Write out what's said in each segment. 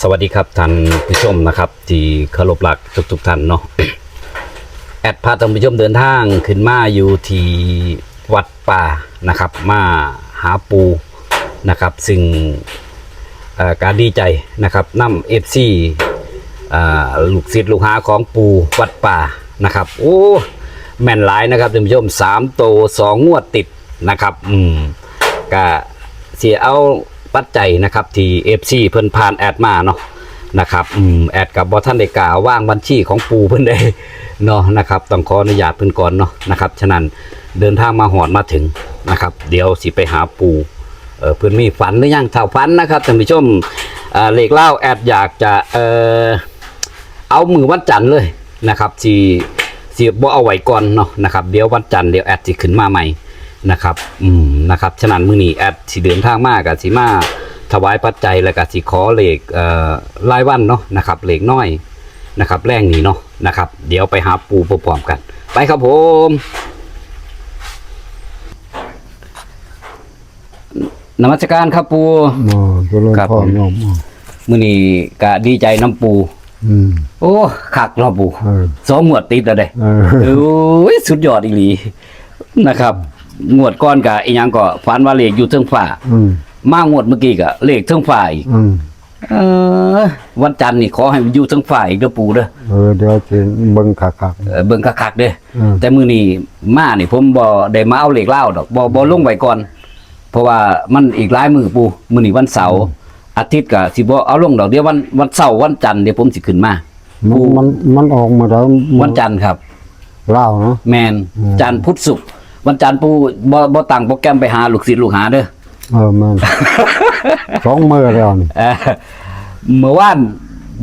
สวัสดีครับท่านผู้ชมนะครับ ที่เคารพรักทุกๆท่านเนาะแอดพาท่านผู้ชมเดินทางขึ้นมาอยู่ที่วัดป่านะครับ มาหาปูนะครับ ซึ่งการดีใจนะครับนำเอฟซีลูกศิษย์ลูกหาของปูวัดป่านะครับ โอ้แม่นหลายนะครับท่านผู้ชมสามโตสองงวดติดนะครับ อืมก็เสียเอา ปัจจัยนะครับที่เอฟซีเพิ่นผ่านแอดมาเนาะนะครับอืมแอดกับบอท่านได้กล่าวว่างบัญชีของปูเพิ่นได้เนาะนะครับต้องขออนุญาตเพิ่นก่อนเนาะนะครับฉะนั้นเดินทางมาหอดมาถึงนะครับ เดี๋ยวสิไปหาปูเออเพิ่นมีฝันหรือยังถ้าฝันนะครับท่านผู้ชมเอ่อเลขเล่าแอดอยากจะเออเอามือวันจันทร์เลยนะครับสิสิบ่เอาไว้ก่อนเนาะนะครับเดี๋ยววันจันทร์เดี๋ยวแอดสิขึ้นมาใหม่ นะครับ อืมนะครับ ฉะนั้นมื้อนี้แอดสิเดินทางมากับสิมาถวายปัจจัยแล้วก็สิขอเลขเอ่อรายวันเนาะนะครับเลขน้อยนะครับ แรงนี้เนาะนะครับ เดี๋ยวไปหาปูพร้อมๆกัน ไปครับผม นมัสการครับปูโอ้เจริญครับพผรมโยมมื้อนี้ก็ดีใจน้ำปู อืมโอ้คักเนาะปูเออสองงวดติดแล้วเด้ เออ โอ้ยสุดยอดอีหลีนะครับ งวดก้อนกับอีหยังก็ฝันว่าเลขอยู่เทิงฟ้า อืมมางวดเมื่อกี้ก็เลขเทิงฟ้าอีกอืมเออ วันจันทร์นี่ขอให้มันอยู่ทั้งฝ่ายอีกเด้อปู่เด้อเออเดี๋ยวสิเบิ่งคักเออเบิ่งคักๆเด้ออืมแต่มื้อนี้มานี่ผมบ่ได้มาเอาเหล็กเล่าวดอกบ่บ่ลงไว้ก่อน เพราะว่ามันอีกหลายมื้อปู่มื้อนี้วันเสาร์อาทิตย์ก็สิบ่เอาลงดอกเดี๋ยววันวันเสาร์วันจันทร์เดี๋ยวผมสิขึ้นมาๆมันมันมันออกมาแล้ววันจันทร์ครับ เล่าเนาะ แมนอืม จันทร์พุธศุกร์ วันจันทร์ปู่บ่บ่ตั้งโปรแกรมไปหาลูกศิษย์ลูกหาเด้อเออแม่นสองมื้อแล้วนี่เออเมื่อวาน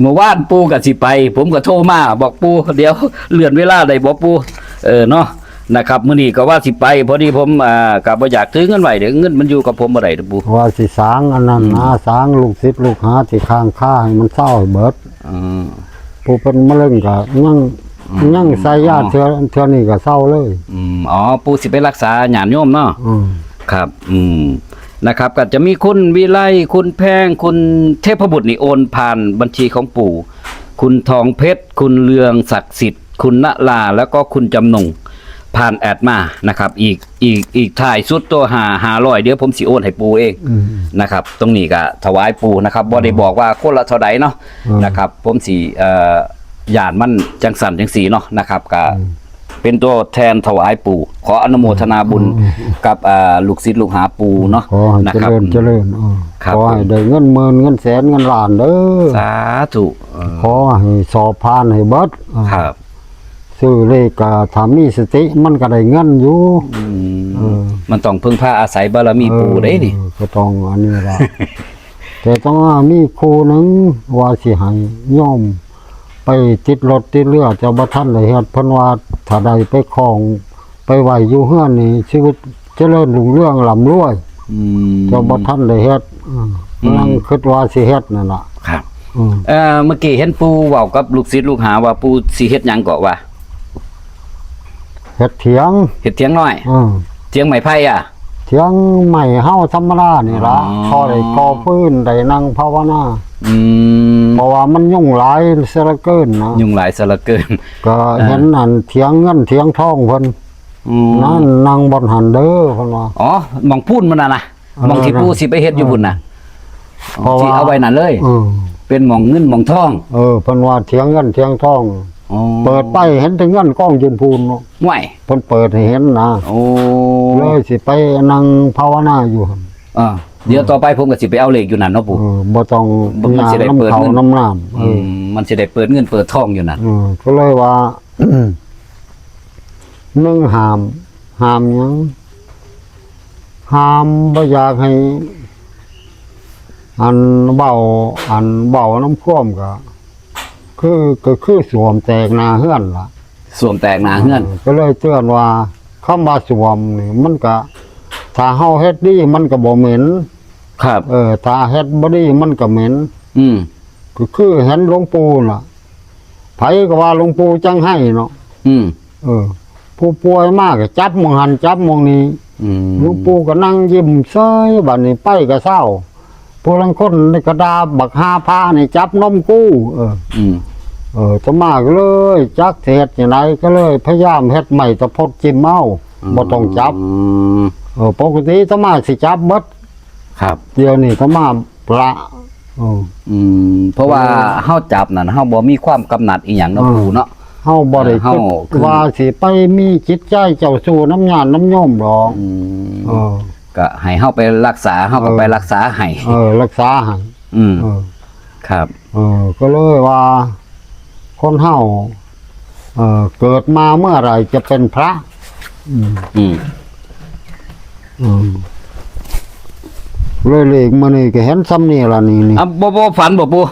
เมื่อวานปูกับสิไป ผมก็โทรมาบอกปูเดี๋ยวเลื่อนเวลาได้บอกปูเออเนาะนะครับมื้อนี้ก็ว่าสิไปพอดีผมอ่าก็บ่อยากถือเงินไว้เดี๋ยวเงินมันอยู่กับผมบ่ได้เด้อปูว่าสิสร้างอันนั้นนะสร้างลูกศิษย์ลูกหาที่ข้างค่าให้มันเศร้าให้เบิดอืมผู้เป็นมะเร็งก็ยัง ยังใส่ยาเทื่อเทื่อนี้ก็เศร้าเลยอืมอ๋อปูสิไปรักษาญาติโยมเนาะอืมครับ อืมนะครับ ก็จะมีคุณวิไลคุณแพงคุณเทพบุตรนี่โอนผ่านบัญชีของปู่ คุณทองเพชร คุณเลืองศักดิ์สิทธิ์ คุณณลา แล้วก็คุณจำนงผ่านแอดมานะครับ อีกอีกอีกถ่ายสุดตัวหาหาร้อยเดี๋ยวผมสิโอนให้ปูเองอืมนะครับ ตรงนี้ก็ถวายปูนะครับบ่ได้บอกว่าคนละเท่าใดเนาะอืมนะครับ ผมสิเอ่อ ย่านมันจังสันจังสีเนาะนะครับก็เป็นตัวแทนถวายปู่ ขออนุโมทนาบุญกับอ่าลูกศิษย์ลูกหาปู่เนาะขอให้นะเจครับริญเจริญอ่าครับขอให้ได้เงินหมื่นเงินแสนเงินล้านเด้อสาธุเออขอให้สอบผ่านให้เบิดอ่าครับซื้อเลขก็ถ้ามีสติมันก็ได้เงินอยู่อืมเออมันต้องพึ่งพาอาศัยบารมีปู่ได้ดิเออก็ต้องอันนี้ล่ะแต่ต้องมีครูหนึงว่าสิให้โยม ไปติดรถติดเรือจะบ่ทันได้เฮ็ดเพิ่นว่าถ้าได้ไปคลอง ไปไหวอยู่เฮือนนี่ชีวิตเจริญรุ่งเรืองร่ำรวยอืมจะบ่ทันได้เฮ็ดอืมอืมนั่งคิดว่าสิเฮ็ดนั่นล่ะครับ อืมเอ่อเมื่อกี้เห็นปู่เว้ากับลูกศิษย์ลูกหาว่าปู่สิเฮ็ดหยังก็ว่าเฮ็ดเถียงเฮ็ดเถียงน้อยอืมเถียงไม้ไผ่อะ เถียงใหม่เฮาธรรมดานี่ล่ะอ๋อ พอได้ก่อพื้นได้นั่งภาวนา อืมเพราะว่ามันยุ่งหลายเสียเหลือเกินนะยุ่งหลายซะเหลือเกิน ก็เห็นนั่นเถียงเงินเถียงทองเพิ่นอืมนั่นนั่งบนหันเด้อเพิ่นว่า อ๋อหมองพูนมันน่ะนะเออหมองที่ปู่สิไปเฮ็ดอยู่พุ่นน่ะเพราะว่า ที่เอาไว้นั่นเลย เออเป็นหมองเงินหมองทองเออเพิ่นว่าเถียงเงินเถียงทอง อ๋อเปิดไปเห็นแต่เงินกองยืนพูนเนาะห่วยเพิ่นเปิดให้เห็นนะโอ้เลยสิไปนั่งภาวนาอยู่หั่นอ่า เดี๋ยวต่อไปผมก็สิไปเอาเลขอยู่นั่นเนาะปู่ เออบ่ต้องบ่มันสิได้น้ำเปิดเขาเงิน น้ำน้ำเออือมมันสิได้เปิดเงินเปิดทองอยู่นั่นเออก็เลยว่า หนึ่งหามหามหยังหามบ่อยากให้ อันเบาอันเบาน้ำพ่วมก็คือก็คือสวมแตกหนาเฮือนล่ะ สวมแตกหนาเฮือน ก็เลยเตือนว่าคำว่าสวมนี่มันก็ ถ้าเฮาเฮ็ดดีมันก็บ่เหม็นครับ เออถ้าเฮ็ดบ่ดีมันก็เหม็นอืมก็คือเห็นหลวงปู่น่ะไผก็ว่าหลวงปู่จังให้เนาะอืมเออ ผู้ป่วยมากก็จับหมองหันจับหมองนี้อืมหลวงปู่ก็นั่งยิ้มเซ้ยบัดนี้ไปก็เศร้าผู้ลังคนในกระดาบักหาผ้านี่จับนมกู้ เออ อืมเออจะมากเลยจักเทศอย่างไรก็เลย พยายามเฮ็ดใหม่ตะพดจิ้มเมาบ่ต้องจับ อืม เออปกติจะมาสิจับหมดครับ เดี๋ยวนี้จะมาละเออ อืม เพราะว่าเฮาจับนั่นเฮาบ่มีความกำหนัดอีหยังเนาะอืมปู่เนาะ เฮาบ่ได้เฮาคิดคือ ว่าสิไปมีจิตใจเจ้าสู่น้ำญาณน้ำโยมหรอกอืมเออ ก็ให้เฮาไปรักษาเฮาก็เออ ไปรักษาให้เออ รักษาให้อืมเออ ครับ เออก็เลยว่า คนเฮาเออเกิดมาเมื่อไหรจะเป็นพระ อืมอืมอืม เลยเลขมานี่ก็เห็นซ้ำนี่ล่ะนี่นี่อะบ่บ่ฝันบ่ปู่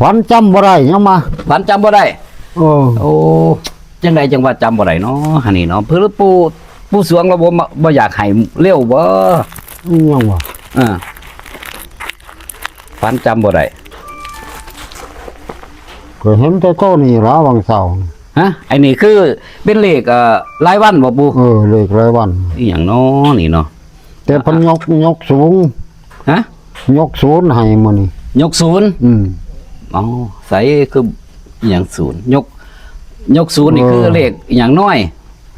ฝันจำบ่ได้ยังมาฝันจำบ่ได้เออโอ้จังใดจังว่าจำบ่ได้เนาะหันนี่เนาะเพื่อปู่ปู่สวงเราบ่มาบ่อยากให้เร็วบ่ยังวะอ่าฝันจำบ่ได้ก็เห็นแต่โตนี่ละวังเสาร์ ฮะไอ้นี่คือเป็นเลขเอ่อรายวันบ่ปู่เออเลขรายวัน อีหยังเนาะนี่เนาะแต่เพันยกยกสูง ฮะ ยกศูนย์ให้มานี่ยกศูนย์อืม อ๋อใส่คืออหย่างศูนย์ยก ยกศูนย์นี่เออ คือเลขอหย่างน้อย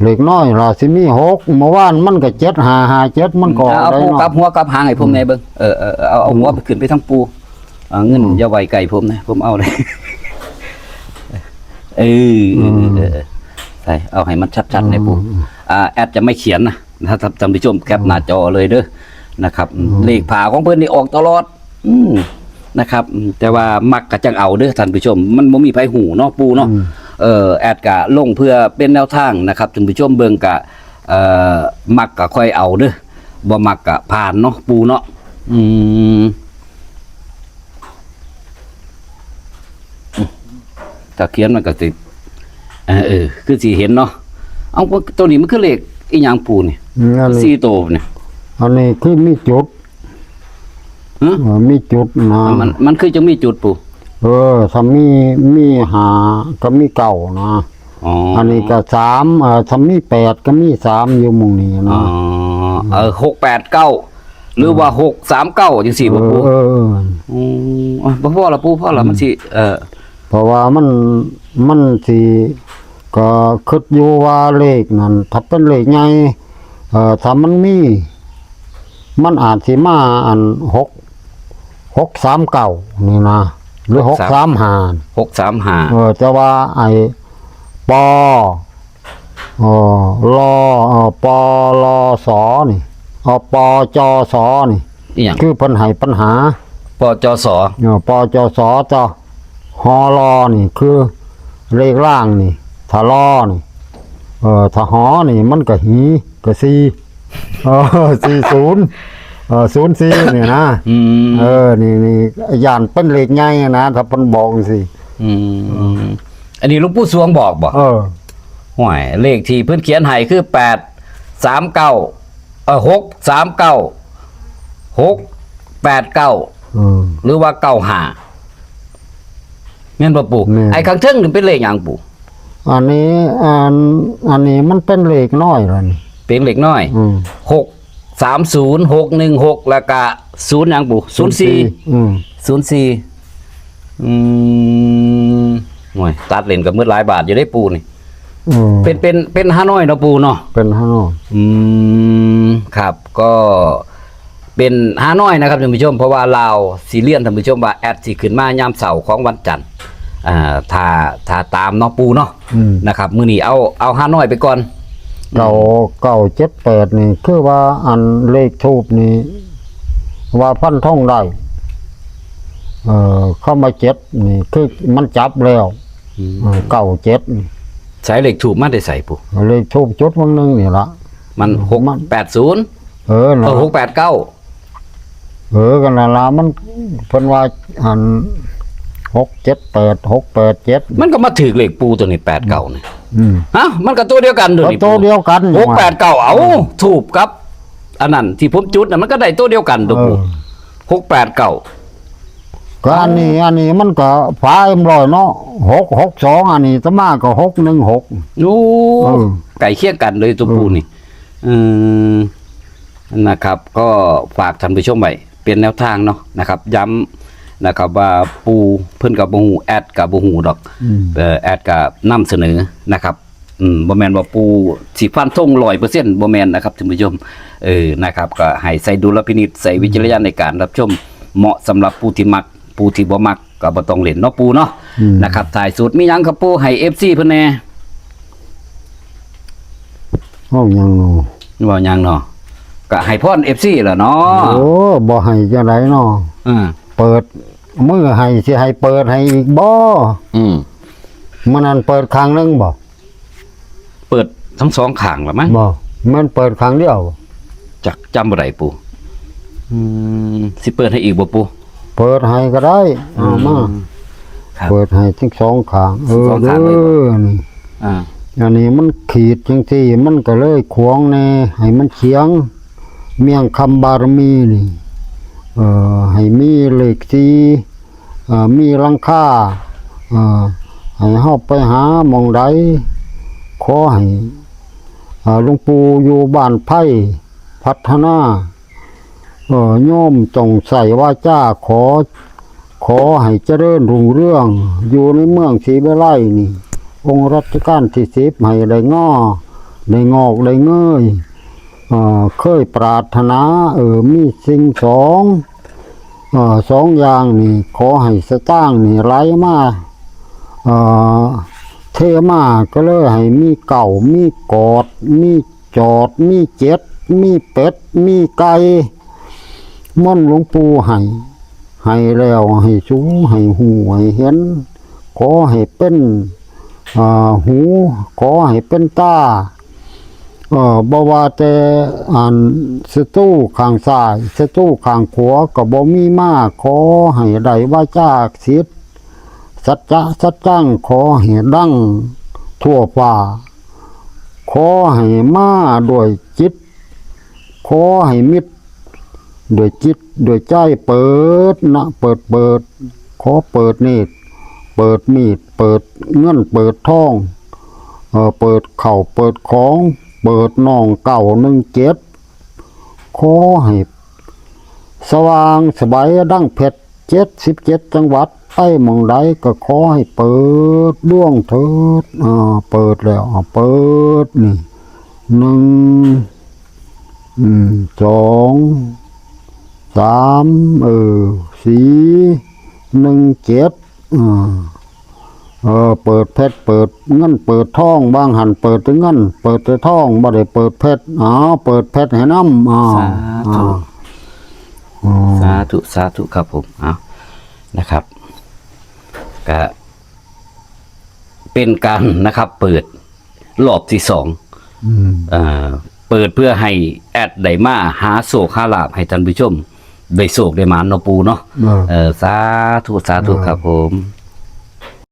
เลขน้อยราสิมีหกเมื่อวานมันก็เจ็ดหาหาเจ็ดมันก็เอาได้ปูกลับเนาะหัวกลับหางให้ผมในอยเบิ่งเออเออเอาเอาหัวไปขึ้นไปทั้งปูเอาเงินอย่าไว้ไก่ผมนะผมเอาเลย เออเออเออเออใส่เอาให้มันชัดๆในอยปูอ่าแอดจะไม่เขียนนะถ้าท่านผู้ชมแคปหน้าจอเลยเด้อนะครับอืมเลขผ่าของเพิ่นนี่ออกตลอด อืมนะครับอืมแต่ว่ามักกะจังเอาเด้อท่านผู้ชม มันบ่มีไผหูเนาะปูเนาะเออแอดกะลงเพื่อเป็นแนวทางนะครับท่านผู้ชมเบิ่งกะเอ่อมักกะค่อยเอาเด้อบ่มักกะผ่านเนาะปูเนาะอืม ถ้าเขียนมันก็สิเออเออคือสิเห็นเนาะเอาว่าตัวนี้มันคือเลขอีหยังปูนี่อืมอันนี้สี่โตวเนี่ยอันนี้คือมีจุดฮะเออมีจุดนะมันมันคือจะมีจุดปูเออถ้ามีมีหาก็มีเก่านะอ๋ออัอันนี้ก็สามเออถ้ามีแปดก็มีสามอยู่หมุงนี้อ๋อนะเออหกแปดเก้าหรือว่าหกสามเก้าจังสี่เอบ่อปูเออเออ อืมอะบ่พอละปูพอละมันสิเออ เพราะว่ามันมันสิก็คิดอยู่ว่าเลขนั้นถ้าเป็นเลขใหญ่เอ่อถ้ามันมี มันอาจสิมาอันหกหกสามเก่านี่นะหรือหกสามหาหกสามห้าเออแต่ว่าไอ้ปอเออรอเออปอรอสอนี่เออปอจอสอนี่อีหยังคือปัญหาปัญหาปจส เออปอจอสอจอ ฮอรอนี่ คือเลขล่างนี่ถ้ารอนี่ เออถ้าหอนี่ มันก็หีก็ซีเออสี่ศูนย์เออศูนย์สี่นี่นะอืมเออนี่นี่ยานเป็นเลขใหญ่นะถ้าเพิ่นบอกสิอืมอันนี้หลุงปู่สวงบอกบ่เออ ห่วยเลขที่เพิ่นเขียนให้คือแปดสามเก้าเออหกสามเก้าหกแปดเก้าเออหรือว่าเก้าห้าแม่นบ่ปู่แม่น ไอ้ข้างเทิงนี่เป็นเลขหยังปู่อันนี้อันอันนี้มันเป็นเลขน้อยแล้วนี่เป็นเลขน้อยอืมหกสามศูนย์หกหนึ่งหกแล้วก็ศูนย์หยังปู่ศูนย์สี่อืมศูนย์สี่อืมหน่วยตัดเลนกับมืดหลายบาทอยู่ได้ปูนี่ อืมเป็นเป็นเป็นห้าน้อยเนาะปูเนาะ เป็นฮานอย อืมครับก็เป็นห้าน้อยนะครับท่านผู้ชมเพราะว่าเราวสีเลียนท่านผู้ชมว่าแอดสิขึ้นมายามเสาร์ของวันจันทร์ อ่าถ้าถ้าตามเนาะปูเนาะอืมนะครับ มื้อนี้เอาเอาห้าน้อยไปก่อน เก่าเก่าเจ็ดแปดนี่ คือว่าอันเลขทูบนี่ว่าพันท่องได้เอ่อเข้ามาเจ็ดนี่ คือมันจับแล้วเออเก่าเจ็ดนี่ใช้เลขถูกมาได้ใส่ปูเลขทูบจุดวันหนึงนี่ละมันหกมันแปดศูนย์เออเอนะอหกแปดเก้าเออกันนั่นละมันเพิ่นว่าอัน หกเจ็ดแปดหกแปดเจ็ดมันก็มาถือเลขปูตัวนี้แปดเก้าเนี่ยอืมฮะมันก็ตัวเดียวกันตัวก็นี้ตัวเดียวกันหกแปดเก้าเอาถูกครับ อันนั้นที่ผมจุดน่ะมันก็ได้ตัวเดียวกันตัวเอปูอหกแปดเก้าก็อันนี้อันนี้มันก็ฟ้าเอ็มร้อยเนาะหกหกสองอันนี้ตะมาก็หกหนึ่งหกโอ้เออไก่เคี่ยงกันเลยตัวปูนี่อืมนะครับ ก็ฝากท่านผู้ชมไว้เป็นแนวทางเนาะนะครับ ย้ำ นะครับว่าปูเพิ่นกับบ่ฮู้แอดกับบ่ฮู้ดอกอืมเอ่อแอดก็นำเสนอนะครับอืมบ่แม่นว่าปูสิฟันธง100%บ่แม่นนะครับท่านผู้ชมเออนะครับก็ให้ใส่ดุลพินิจใส่วิจารณญาณในการรับชมเหมาะสำหรับผู้ที่มักผู้ที่บ่มักก็บ่ต้องเล่นเนาะปูเนาะอืมนะครับถ่ายสุดมีหยังครับปูให้ FC เพิ่นแหน่เอาหยังเนาะว่าหยังเนาะก็ให้พร FC ล่ะเนาะโอ้บ่ให้จังไดเนาะอืมเปิด มือให้สิให้เปิดให้อีกบ่อืมมันนั่นเปิดครั้งหนึงบ่เปิดทั้งสองข้างล่ะมั้งบ่มันเปิดครั้งเดียว จักจำบ่ได้ปูอืมสิเปิดให้อีกบ่ปู เปิดให้ก็ได้เอามาครับเปิดให้ทั้งสองข้างเออสองเด้ข้างเลยบ่อนี่อ่า อันนี้มันขีดจังซี่มันก็เลยขวางแน่ให้มันเฉียง เมียงคำบารมีนี่ เอ่อให้มีเหลขสีเอ่อมีหลังคาเอ่อให้เฮาไปหาหมองใดขอให้เอ่อหลวงปู่อยู่บ้านไผ่พัฒนาเอ่อโยมจงใส่ว่าจ้าขอ ขอให้เจริญรุ่งเรื่อง อยู่ในเมืองศรีวิไลนี่ องค์รัชกาลที่สิบให้ได้งอได้งอกได้เงย เคยปรารถนาเออมีสิ่งสองอสองอย่างนี่ขอให้สตางนี่ไหลมาเทมาก็เลยให้มีเก่ามีกอด มีจอด มีเจ็ด มีเป็ด มีไก่ม่อนหลวงปู่ให้ให้แล้วให้สูงให้หูให้เห็น ขอให้เป็นหูขอให้เป็นตา เออบว่าแต่อันสตู้ข้างซ้ายสตู้ข้างขวาก็บ่มีมาขอให้ได้ว่าจากสิทธิ์สัจจะสัจจังขอให้ดังทั่วฟ้าขอให้มาด้วยจิต ขอให้มิตรด้วยจิตด้วยใจเปิดนะเปิดเปิด ขอเปิดเนตรเปิดมีด เปิดเงินเปิดทองเออเปิดเข่าเปิดของ เปิดน่องเก่าหนึ่งเจ็ดขอให้สว่างสบายดั้งเพชรเจ็ดสิบเจ็ดจังหวัดไอ้มองใดก็ขอให้เปิดดวงเถิดอ่าเปิดแล้วอ่าเปิดนี่หนึ่งอืมสองสามเออสี่หนึ่งเจ็ดอ่า เออเปิดเพชรเปิดเงินเปิดทองบางหันเปิดแต่เงิน เปิดแต่ทองบ่ได้เปิดเพชรอ๋อเปิดเพชรให้น้ำอ๋อสาธุอ๋อสาธุสาธุครับผมเอานะครับก็เป็นการนะครับ เปิดรอบที่สองอืมเอ่อเปิดเพื่อให้แอดไดมาหาโศกหาลาบให้ท่านผู้ชมได้โศกได้หมานเนาะปูเนาะเออเออสาธุสาธุครับผม